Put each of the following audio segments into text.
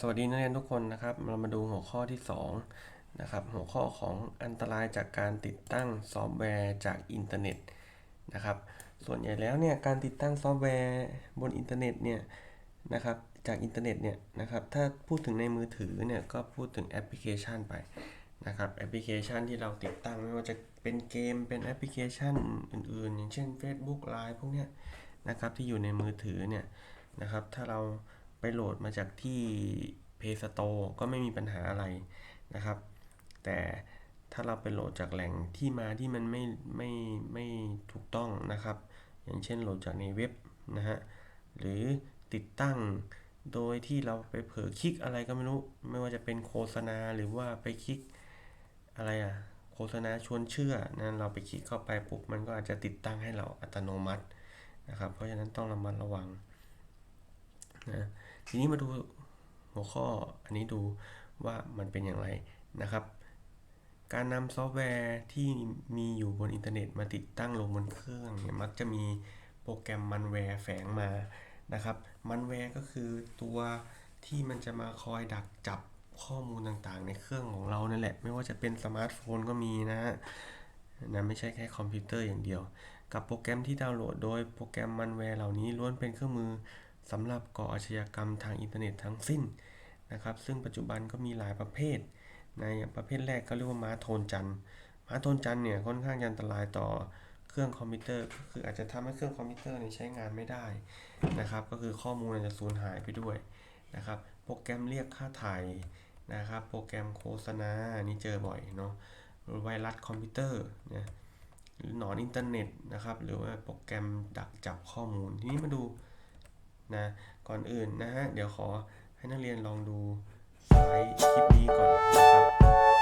สวัสดีนักเรียนทุกคนนะครับ เรามาดูหัวข้อที่2นะครับหัวข้อของอันตรายจากการติดตั้งซอฟต์แวร์จากอินเทอร์เน็ตนะครับส่วนใหญ่แล้วเนี่ยการติดตั้งซอฟต์แวร์บนอินเทอร์เน็ตเนี่ยนะครับจากอินเทอร์เน็ตเนี่ยนะครับถ้าพูดถึงในมือถือเนี่ยก็พูดถึงแอปพลิเคชันไปนะครับแอปพลิเคชันที่เราติดตั้งไม่ว่าจะเป็นเกมเป็นแอปพลิเคชันอื่นๆ อย่างเช่น Facebook Line พวกเนี้ยนะครับที่อยู่ในมือถือเนี่ยนะครับถ้าเรา ไปโหลดมาจากที่ Play Store ก็ไม่มีปัญหาอะไรนะครับ แต่ถ้าเราไปโหลดจากแหล่งที่มาที่มันไม่ไม่ไม่ถูกต้องนะครับ อย่างเช่นโหลดจากในเว็บนะฮะหรือติดตั้งโดยที่เราไปเผลอคลิกอะไรก็ไม่รู้ ไม่ว่าจะเป็นโฆษณาหรือว่าไปคลิกอะไรอะโฆษณาชวนเชื่อนั้นเราไปคลิกเข้าไปปุ๊บมันก็อาจจะติดตั้งให้เราอัตโนมัตินะครับ เพราะฉะนั้นต้องระมัดระวังนะ ทีนี้มาดูหัวข้ออันนี้ดูว่ามันเป็นอย่างไรนะครับ การนำซอฟต์แวร์ที่มีอยู่บนอินเทอร์เน็ตมาติดตั้งลงบนเครื่องเนี่ยมักจะมีโปรแกรมมันแวร์แฝงมานะครับมันแวร์ก็คือตัวที่มันจะมาคอยดักจับข้อมูลต่างๆ ในเครื่องของเรานั่นแหละ ไม่ว่าจะเป็นสมาร์ทโฟนก็มีนะฮะนะไม่ใช่แค่คอมพิวเตอร์อย่างเดียว กับโปรแกรมที่ดาวน์โหลดโดยโปรแกรมมันแวร์เหล่านี้ล้วนเป็นเครื่องมือ สำหรับก่ออาชญากรรมทางอินเทอร์เน็ตทั้งสิ้นนะครับ ซึ่งปัจจุบันก็มีหลายประเภท ในประเภทแรกก็เรียกว่าม้าโทนจันม้าโทนจันเนี่ยค่อนข้างอันตรายต่อเครื่องคอมพิวเตอร์ก็คืออาจจะทำให้เครื่องคอมพิวเตอร์เนี่ยใช้งานไม่ได้นะครับ ก็คือข้อมูลอาจจะสูญหายไปด้วยนะครับ โปรแกรมเรียกค่าถ่ายนะครับ โปรแกรมโฆษณานนี้เจอบ่อยเนาะไวรัสคอมพิวเตอร์นะหรือหนอนอินเทอร์เน็ตนะครับ หรือว่าโปรแกรมดักจับข้อมูล ทีนี้มาดู นะก่อนอื่นนะฮะเดี๋ยวขอให้นักเรียนลองดูสไลด์คลิปนี้ก่อนนะครับ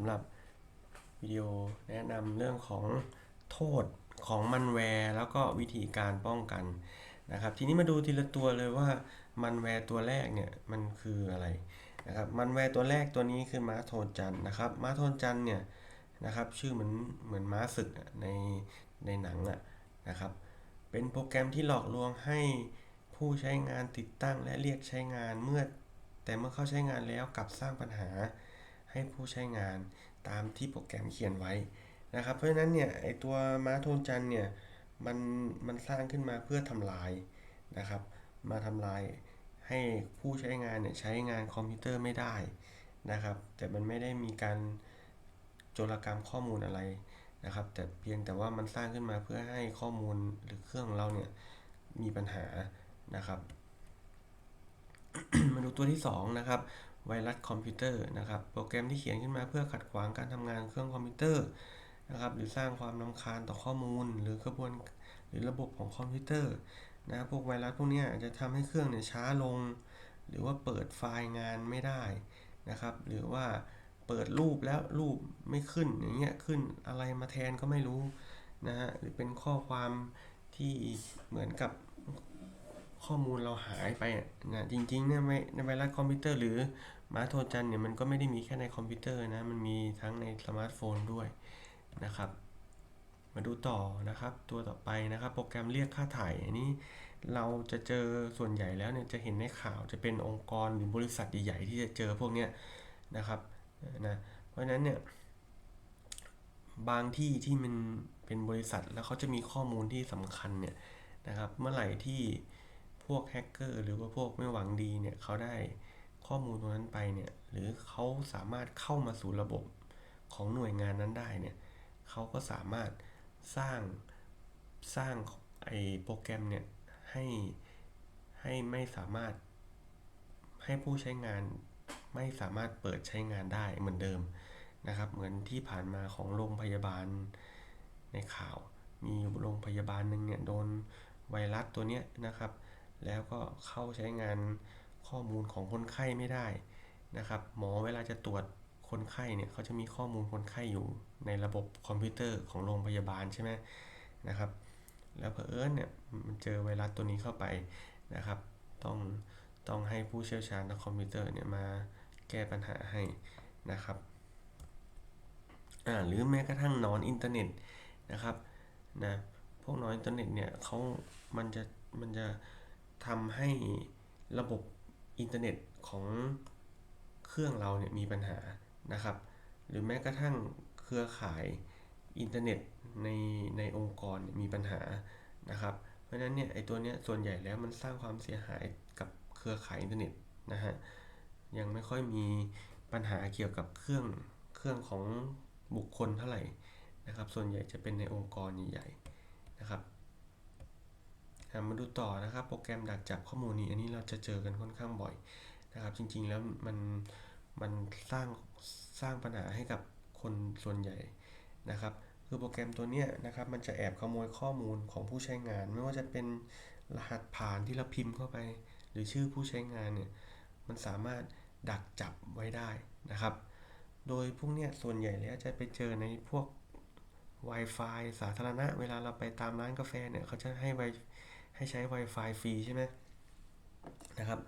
ำหรับวิดีโอแนะนำเรื่องของโทษของมันแวร์แล้วก็วิธีการป้องกันนะครับทีนี้มาดูทีละตัวเลยว่ามันแวร์ตัวแรกเนี่ยมันคืออะไรนะครับมันแวร์ตัวแรกตัวนี้คือม้าโทนจันนะครับม้าโทนจันเนี่ยนะครับชื่อเหมือนเหมือนม้าศึกในในหนังอะนะครับเป็นโปรแกรมที่หลอกลวงให้ผู้ใช้งานติดตั้งและเรียกใช้งานเมื่อ แต่เมื่อเข้าใช้งานแล้วกลับสร้างปัญหา ให้ผู้ใช้งานตามที่โปรแกรมเขียนไว้นะครับ เพราะฉะนั้นเนี่ยไอตัวม้าโทนจันเนี่ยมันมันสร้างขึ้นมาเพื่อทำลายนะครับ มาทำลายให้ผู้ใช้งานเนี่ยใช้งานคอมพิวเตอร์ไม่ได้นะครับ แต่มันไม่ได้มีการโจรกรรมข้อมูลอะไรนะครับ แต่เพียงแต่ว่ามันสร้างขึ้นมาเพื่อให้ข้อมูลหรือเครื่องของเราเนี่ยมีปัญหานะครับ มาดูตัวที่2นะครับ ไวรัสคอมพิวเตอร์นะครับ โปรแกรมที่เขียนขึ้นมาเพื่อขัดขวางการทำงานเครื่องคอมพิวเตอร์นะครับ หรือสร้างความรำคาญต่อข้อมูล หรือกระบวนหรือระบบของคอมพิวเตอร์นะพวกไวรัสพวกนี้อาจจะทำให้เครื่องเนี่ยช้าลง หรือว่าเปิดไฟล์งานไม่ได้นะครับ หรือว่าเปิดรูปแล้วรูปไม่ขึ้นอย่างเงี้ยขึ้นอะไรมาแทนก็ไม่รู้นะฮะหรือเป็นข้อความที่เหมือนกับ ข้อมูลเราหายไปอะนะจริงๆเนี่ยในไวรัสคอมพิวเตอร์หรือมาโทรจันเนี่ยมันก็ไม่ได้มีแค่ในคอมพิวเตอร์นะ มันมีทั้งในสมาร์ทโฟนด้วยนะครับ มาดูต่อนะครับ ตัวต่อไปนะครับ โปรแกรมเรียกค่าถ่ายอันนี้เราจะเจอส่วนใหญ่แล้วเนี่ยจะเห็นในข่าวจะเป็นองค์กรหรือบริษัทใหญ่ๆที่จะเจอพวกเนี้ยนะครับนะเพราะฉะนั้นเนี่ยบางที่ที่มันเป็นบริษัทแล้วเขาจะมีข้อมูลที่สำคัญเนี่ยนะครับ เมื่อไหร่ที่ วกแฮกเกอร์หรือว่าพวกไม่หวังดีเนี่ยเขาได้ข้อมูลตรงนั้นไปเนี่ยหรือเขาสามารถเข้ามาสู่ระบบของหน่วยงานนั้นได้เนี่ยเขาก็สามารถสร้างสร้างไอ้โปรแกรมเนี่ยให้ให้ไม่สามารถให้ผู้ใช้งานไม่สามารถเปิดใช้งานได้เหมือนเดิมนะครับ เหมือนที่ผ่านมาของโรงพยาบาลในข่าว มีโรงพยาบาลหนึ่งเนี่ยโดนไวรัสตัวเนี้ยนะครับ แล้วก็เข้าใช้งานข้อมูลของคนไข้ไม่ได้นะครับ หมอเวลาจะตรวจคนไข้เนี่ยเขาจะมีข้อมูลคนไข้อยู่ในระบบคอมพิวเตอร์ของโรงพยาบาลใช่ไหมนะครับ แล้วเผอิญเนี่ยมันเจอไวรัสตัวนี้เข้าไปนะครับ ต้องต้องให้ผู้เชี่ยวชาญทางคอมพิวเตอร์เนี่ยมาแก้ปัญหาให้นะครับอ่าหรือแม้กระทั่งนอนอินเทอร์เน็ตนะครับนะพวกนอนอินเทอร์เน็ตเนี่ยเขามันจะมันจะ ทำให้ระบบอินเทอร์เน็ตของเครื่องเราเนี่ยมีปัญหานะครับ หรือแม้กระทั่งเครือข่ายอินเทอร์เน็ตในในองค์กรมีปัญหานะครับ เพราะฉะนั้นเนี่ยไอตัวเนี้ยส่วนใหญ่แล้วมันสร้างความเสียหายกับเครือข่ายอินเทอร์เน็ตนะฮะยังไม่ค่อยมีปัญหาเกี่ยวกับเครื่องเครื่องของบุคคลเท่าไหร่นะครับ ส่วนใหญ่จะเป็นในองค์กรใหญ่ๆนะครับ มาดูต่อนะครับ โปรแกรมดักจับข้อมูลนี้ อันนี้เราจะเจอกันค่อนข้างบ่อยนะครับ จริงๆแล้วมันมันสร้างสร้างปัญหาให้กับคนส่วนใหญ่นะครับ คือโปรแกรมตัวนี้นะครับ มันจะแอบขโมยข้อมูลของผู้ใช้งาน ไม่ว่าจะเป็นรหัสผ่านที่เราพิมพ์เข้าไป หรือชื่อผู้ใช้งานเนี่ยมันสามารถดักจับไว้ได้นะครับ โดยพวกเนี้ยส่วนใหญ่แล้วจะไปเจอในพวก Wi-Fi สาธารณะ เวลาเราไปตามร้านกาแฟเนี่ยเขาจะให้ไว ให้ใช้ Wi-Fi ฟรีใช่ไหมนะครับ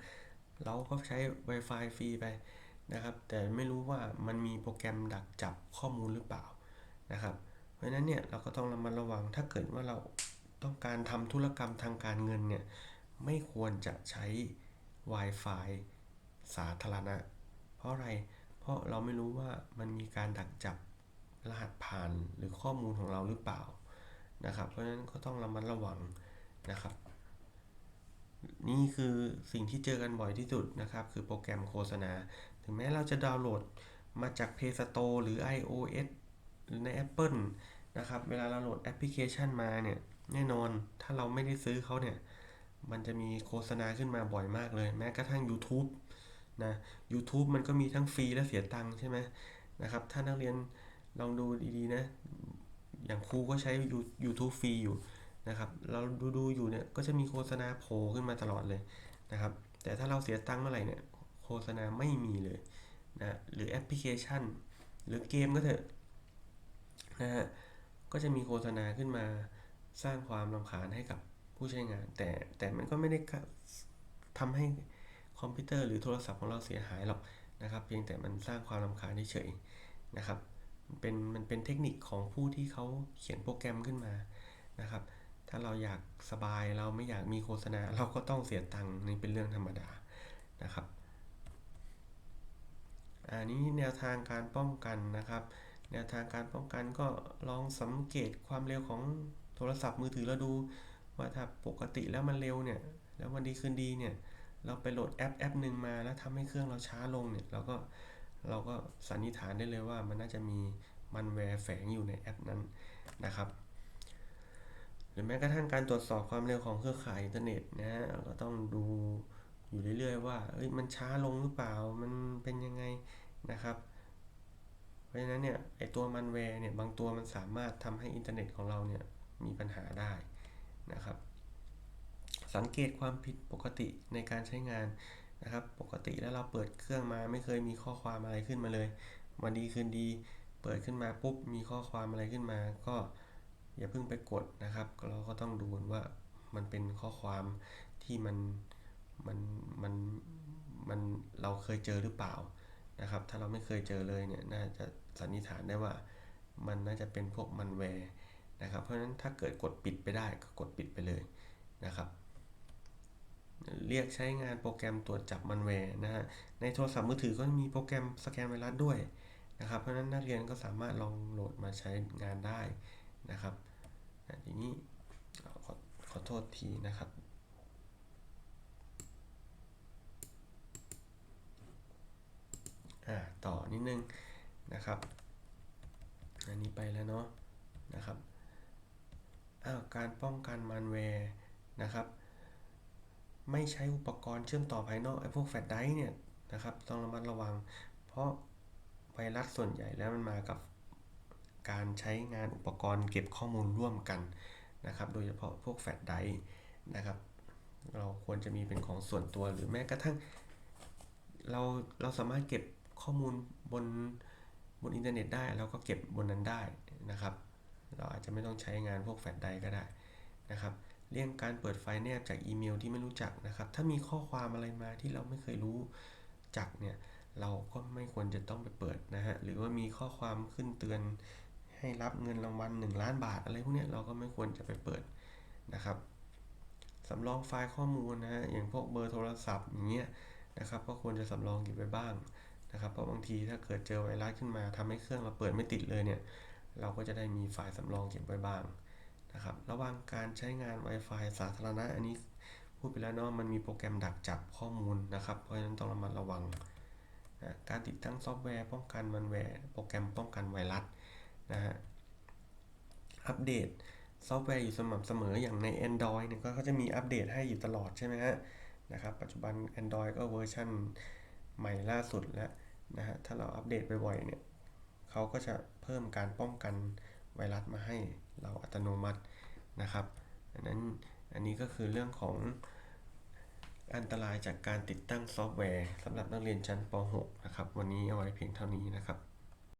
เราก็ใช้ Wi-Fi ฟรีไปนะครับ แต่ไม่รู้ว่ามันมีโปรแกรมดักจับข้อมูลหรือเปล่านะครับ เพราะฉะนั้นเนี่ยเราก็ต้องระมัดระวังถ้าเกิดว่าเราต้องการทำธุรกรรมทางการเงินเนี่ยไม่ควรจะใช้ Wi-Fi สาธารณะ เพราะอะไร เพราะเราไม่รู้ว่ามันมีการดักจับรหัสผ่านหรือข้อมูลของเราหรือเปล่านะครับ เพราะฉะนั้นก็ต้องระมัดระวังนะครับ นี่คือสิ่งที่เจอกันบ่อยที่สุดนะครับ คือโปรแกรมโฆษณา ถึงแม้เราจะดาวน์โหลดมาจาก Play Store หรือ iOS หรือใน Apple นะครับ เวลาเราโหลดแอปพลิเคชันมาเนี่ย แน่นอนถ้าเราไม่ได้ซื้อเขาเนี่ย มันจะมีโฆษณาขึ้นมาบ่อยมากเลย แม้กระทั่ง YouTube นะ YouTube มันก็มีทั้งฟรีและเสียตังค์ใช่ไหมนะครับ ถ้านักเรียนลองดูดีๆนะ อย่างครูก็ใช้ YouTube ฟรีอยู่ นะครับ เราดูดูอยู่เนี่ยก็จะมีโฆษณาโผล่ขึ้นมาตลอดเลยนะครับ แต่ถ้าเราเสียตังค์เมื่อไหร่เนี่ยโฆษณาไม่มีเลยนะหรือแอปพลิเคชัน หรือเกมก็เถอะนะฮะก็จะมีโฆษณาขึ้นมาสร้างความรำคาญให้กับผู้ใช้งาน แต่แต่มันก็ไม่ได้ทำให้คอมพิวเตอร์หรือโทรศัพท์ของเราเสียหายหรอกนะครับ เพียงแต่มันสร้างความรำคาญเฉยนะครับเป็นมันเป็นเทคนิคของผู้ที่เขาเขียนโปรแกรมขึ้นมานะครับ ถ้าเราอยากสบายเราไม่อยากมีโฆษณา เราก็ต้องเสียตังค์นี่เป็นเรื่องธรรมดานะครับ อันนี้แนวทางการป้องกันนะครับ แนวทางการป้องกันก็ลองสังเกตความเร็วของโทรศัพท์มือถือเราดู ว่าถ้าปกติแล้วมันเร็วเนี่ยแล้ววันดีคืนดีเนี่ยเราไปโหลดแอปแอปหนึ่งมาแล้วทำให้เครื่องเราช้าลงเนี่ยเราก็เราก็สันนิษฐานได้เลยว่ามันน่าจะมีมันแวร์แฝงอยู่ในแอปนั้นนะครับ หรือแม้กระทั่งการตรวจสอบความเร็วของเครือข่ายอินเทอร์เน็ตนะฮะก็ต้องดูอยู่เรื่อยๆว่าเอ้ยมันช้าลงหรือเปล่ามันเป็นยังไงนะครับ เพราะฉะนั้นเนี่ยไอตัวมันแวร์เนี่ยบางตัวมันสามารถทำให้อินเทอร์เน็ตของเราเนี่ยมีปัญหาได้นะครับ สังเกตความผิดปกติในการใช้งานนะครับ ปกติแล้วเราเปิดเครื่องมาไม่เคยมีข้อความอะไรขึ้นมาเลย วันดีคืนดี เปิดขึ้นมาปุ๊บมีข้อความอะไรขึ้นมาก็ อย่าเพิ่งไปกดนะครับ เราก็ต้องดูว่ามันเป็นข้อความที่มันมันมันมันเราเคยเจอหรือเปล่านะครับ ถ้าเราไม่เคยเจอเลยเนี่ยน่าจะสันนิษฐานได้ว่ามันน่าจะเป็นพวกมันแวร์นะครับ เพราะฉะนั้นถ้าเกิดกดปิดไปได้ก็กดปิดไปเลยนะครับ เรียกใช้งานโปรแกรมตรวจจับมันแวร์นะฮะในโทรศัพท์มือถือก็มีโปรแกรมสแกนไวรัสด้วยนะครับ เพราะฉะนั้นนักเรียนก็สามารถลองโหลดมาใช้งานได้ นะครับทีนี้ขอขอโทษทีนะครับ ต่อนิดนึงนะครับ อันนี้ไปแล้วเนาะนะครับอ้าวการป้องกันมันแวร์นะครับ ไม่ใช้อุปกรณ์เชื่อมต่อภายนอกไอ้พวกแฟลชไดร์เนี่ยนะครับต้องระมัดระวัง เพราะไวรัสส่วนใหญ่แล้วมันมากับ การใช้งานอุปกรณ์เก็บข้อมูลร่วมกันนะครับ โดยเฉพาะพวกแฟลชไดร์นะครับ เราควรจะมีเป็นของส่วนตัวหรือแม้กระทั่ง เราเราสามารถเก็บข้อมูลบนบนอินเทอร์เน็ตได้เราก็เก็บบนนั้นได้นะครับ เราอาจจะไม่ต้องใช้งานพวกแฟลชไดร์ก็ได้นะครับเลี่ยงการเปิดไฟล์แนบจากอีเมลที่ไม่รู้จักนะครับ ถ้ามีข้อความอะไรมาที่เราไม่เคยรู้จักเนี่ย เราก็ไม่ควรจะต้องไปเปิดนะฮะ หรือว่ามีข้อความขึ้นเตือน ให้รับเงินรางวัล1ล้านบาทอะไรพวกนี้เราก็ไม่ควรจะไปเปิดนะครับสำรองไฟล์ข้อมูลนะฮะอย่างพวกเบอร์โทรศัพท์อย่างเงี้ยนะครับ ก็ควรจะสำรองเก็บไว้บ้างนะครับ เพราะบางทีถ้าเกิดเจอไวรัสขึ้นมาทำให้เครื่องเราเปิดไม่ติดเลยเนี่ย เราก็จะได้มีไฟล์สำรองเก็บไว้บ้างนะครับ ระหว่างการใช้งาน Wi-Fi สาธารณะอันนี้พูดไปแล้วเนาะมันมีโปรแกรมดักจับข้อมูลนะครับ เพราะฉะนั้นต้องระมัดระวังนะการติดตั้งซอฟต์แวร์ป้องกันมันแวร์โปรแกรมป้องกันไวรัส นะฮะ อัปเดตซอฟต์แวร์อยู่สม่ำเสมออย่างใน Android เนี่ยก็เขาจะมีอัปเดตให้อยู่ตลอดใช่ไหมฮะนะครับปัจจุบัน Android ก็เวอร์ชันใหม่ล่าสุดแล้วนะฮะถ้าเราอัปเดตบ่อยๆเนี่ยเขาก็จะเพิ่มการป้องกันไวรัสมาให้เราอัตโนมัตินะครับอันนั้นอันนี้ก็คือเรื่องของอันตรายจากการติดตั้งซอฟต์แวร์สำหรับนักเรียนชั้นป .6 นะครับ วันนี้เอาไว้เพียงเท่านี้นะครับ